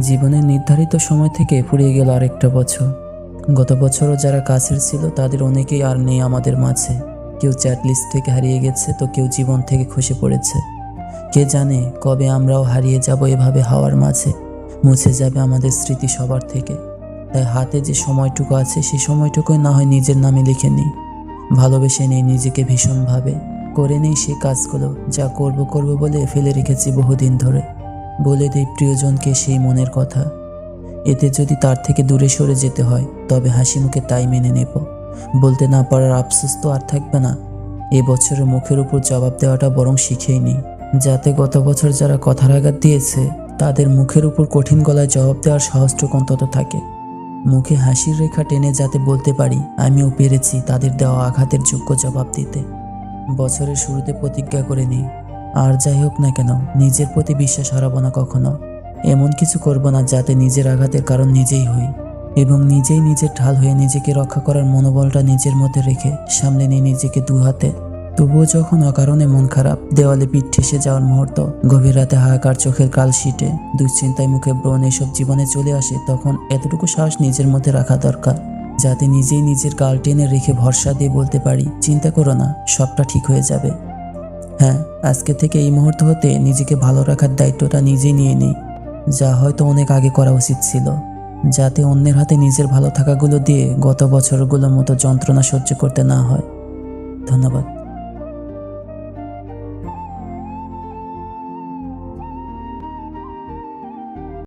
জীবনের নির্ধারিত সময় থেকে ফুরিয়ে গেল আরেকটা বছর। গত বছরও যারা কাছের ছিল, তাদের অনেকেই আর নেই আমাদের মাঝে। কেউ চ্যাট লিস্ট থেকে হারিয়ে গেছে, তো কেউ জীবন থেকে খসে পড়েছে। কে জানে কবে আমরাও হারিয়ে যাব এভাবে হাওয়ার মাঝে। মুছে যাবে আমাদের স্মৃতি সবার থেকে। তাই হাতে যে সময়টুকু আছে সেই সময়টুকুই না হয় নিজের নামে লিখে নিই। ভালোবেসে নেই নিজেকে ভীষণভাবে। করে নেই সে কাজগুলো, যা করব করব বলে ফেলে রেখেছি বহুদিন ধরে। বলে দেয় প্রিয়জনকে সেই মনের কথা। এতে যদি তার থেকে দূরে সরে যেতে হয়, তবে হাসি মুখে তাই মেনে নেব। বলতে না পারার আফসোস তো আর থাকবে না। এ বছরে মুখের উপর জবাব দেওয়াটা বরং শিখেই নিই। যাতে গত বছর যারা কথার আঘাত দিয়েছে, তাদের মুখের উপর কঠিন গলায় জবাব দেওয়ার সাহসটুকু অন্তত থাকে। মুখে হাসির রেখা টেনে যাতে বলতে পারি, আমিও পেরেছি তাদের দেওয়া আঘাতের যোগ্য জবাব দিতে। বছরের শুরুতে প্রতিজ্ঞা করে নিই আর যাই হোক না কেন, নিজের প্রতি বিশ্বাস হারাবো না কখনো। এমন কিছু করব না যাতে নিজের আঘাতের কারণ নিজেই হই এবং নিজেই নিজের ঢাল হয়ে নিজেকে রক্ষা করার মনোবলটা নিজের মধ্যে রেখে সামলে নিয়ে নিজেকে দু হাতে। তবুও যখন অকারণে মন খারাপ, দেওয়ালে পিঠ ঠেসে যাওয়ার মুহূর্ত, গভীর রাতে হাহাকার চোখের কাল শিটে দুশ্চিন্তায় মুখে ব্রণ এসব জীবনে চলে আসে, তখন এতটুকু সাহস নিজের মধ্যে রাখা দরকার। যাতে নিজেই নিজের গাল টেনে রেখে ভরসা দিয়ে বলতে পারি, চিন্তা করো না, সবটা ঠিক হয়ে যাবে। হ্যাঁ আজকে থেকে এই মুহূর্ত হতে নিজেকে ভালো রাখার দায়িত্বটা নিজেই নিয়ে নিই। যা হয়তো অনেক আগে করা উচিত ছিল। যাতে অন্যের হাতে নিজের ভালো থাকাগুলো দিয়ে গত বছরগুলোর মতো যন্ত্রণা সহ্য করতে না হয়। ধন্যবাদ।